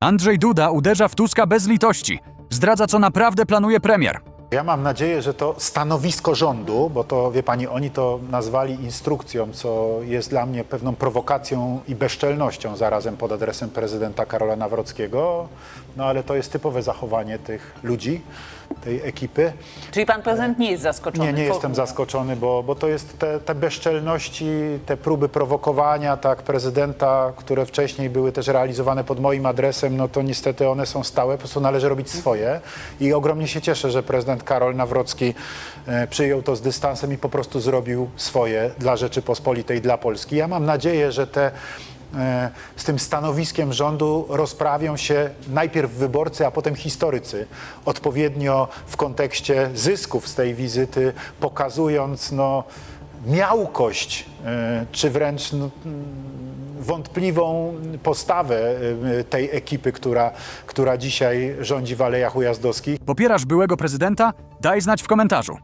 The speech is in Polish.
Andrzej Duda uderza w Tuska bez litości. Zdradza, co naprawdę planuje premier. Ja mam nadzieję, że to stanowisko rządu, bo to wie pani, oni to nazwali instrukcją, co jest dla mnie pewną prowokacją i bezczelnością zarazem pod adresem prezydenta Karola Nawrockiego. No ale to jest typowe zachowanie tych ludzi, tej ekipy. Czyli pan prezydent nie jest zaskoczony? Nie, nie jestem zaskoczony, bo, bo to jest te, te bezczelności, te próby prowokowania tak prezydenta, które wcześniej były też realizowane pod moim adresem, no to niestety one są stałe, po prostu należy robić swoje i ogromnie się cieszę, że prezydent Karol Nawrocki e, przyjął to z dystansem i po prostu zrobił swoje dla Rzeczypospolitej, dla Polski. Ja mam nadzieję, że te e, z tym stanowiskiem rządu rozprawią się najpierw wyborcy, a potem historycy, odpowiednio w kontekście zysków z tej wizyty, pokazując no, miałkość, e, czy wręcz no, wątpliwą postawę e, tej ekipy, która, która dzisiaj rządzi w Alejach Ujazdowskich. Popierasz byłego prezydenta? Daj znać w komentarzu.